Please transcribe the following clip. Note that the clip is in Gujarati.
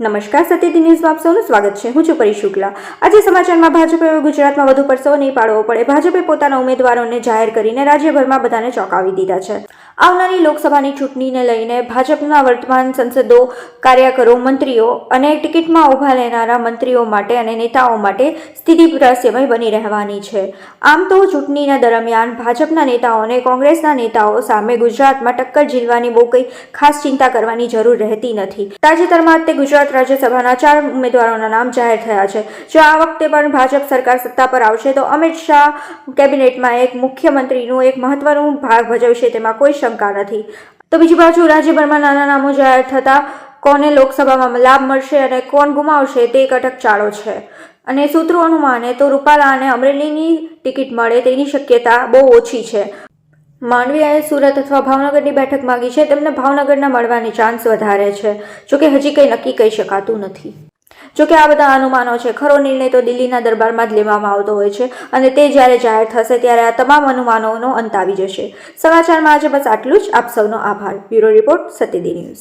નમસ્કાર સત્યદી ન્યૂઝમાં આપ સૌનું સ્વાગત છે. હું છું પરી શુક્લા. આજે સમાચારમાં ભાજપે ગુજરાતમાં વધુ પરસો નહીં પાડવો પડે. ભાજપે પોતાના ઉમેદવારોને જાહેર કરીને રાજ્યભરમાં બધાને ચોંકાવી દીધા છે. આવનારી લોકસભાની ચૂંટણીને લઈને ભાજપના વર્તમાન સંસદો, કાર્યકરો, મંત્રીઓ અને ટિકિટમાં ઊભા લેનારા મંત્રીઓ માટે અને નેતાઓ માટે સ્થિતિ રહસ્યમય બની રહેવાની છે. આમ તો ચૂંટણીના દરમિયાન ભાજપના નેતાઓને કોંગ્રેસના નેતાઓ સામે ગુજરાતમાં ટક્કર ઝીલવાની બહુ કંઈ ખાસ ચિંતા કરવાની જરૂર રહેતી નથી. તાજેતરમાં તે ગુજરાત રાજ્યસભાના ચાર ઉમેદવારોના નામ જાહેર થયા છે. જો આ વખતે પણ ભાજપ સરકાર સત્તા પર આવશે તો અમિત શાહ કેબિનેટમાં એક મુખ્યમંત્રીનું એક મહત્વનું ભાગ ભજવશે. તેમાં કોઈ શંકા નથી. તો બીજી બાજુ રાજ્યભરમાં નાના નામો જાહેર થતાં કોને લોકસભામાં લાભ મળશે અને કોણ ગુમાવશે તે એક અટકચાળો છે. અને સૂત્રોનું માને તો રૂપાલા અને અમરેલીની ટિકિટ મળે તેની શક્યતા બહુ ઓછી છે. માંડવીયાએ સુરત અથવા ભાવનગરની બેઠક માંગી છે, તેમને ભાવનગરના મળવાની ચાન્સ વધારે છે, જોકે હજી કંઈ નક્કી કહી શકાતું નથી. જોકે આ બધા અનુમાનો છે, ખરો નિર્ણય તો દિલ્હીના દરબારમાં જ લેવામાં આવતો હોય છે અને તે જ્યારે જાહેર થશે ત્યારે આ તમામ અનુમાનોનો અંત આવી જશે. સમાચારમાં આજે બસ આટલું જ. આપ સૌનો આભાર. બ્યુરો રિપોર્ટ સત્યદી ન્યૂઝ.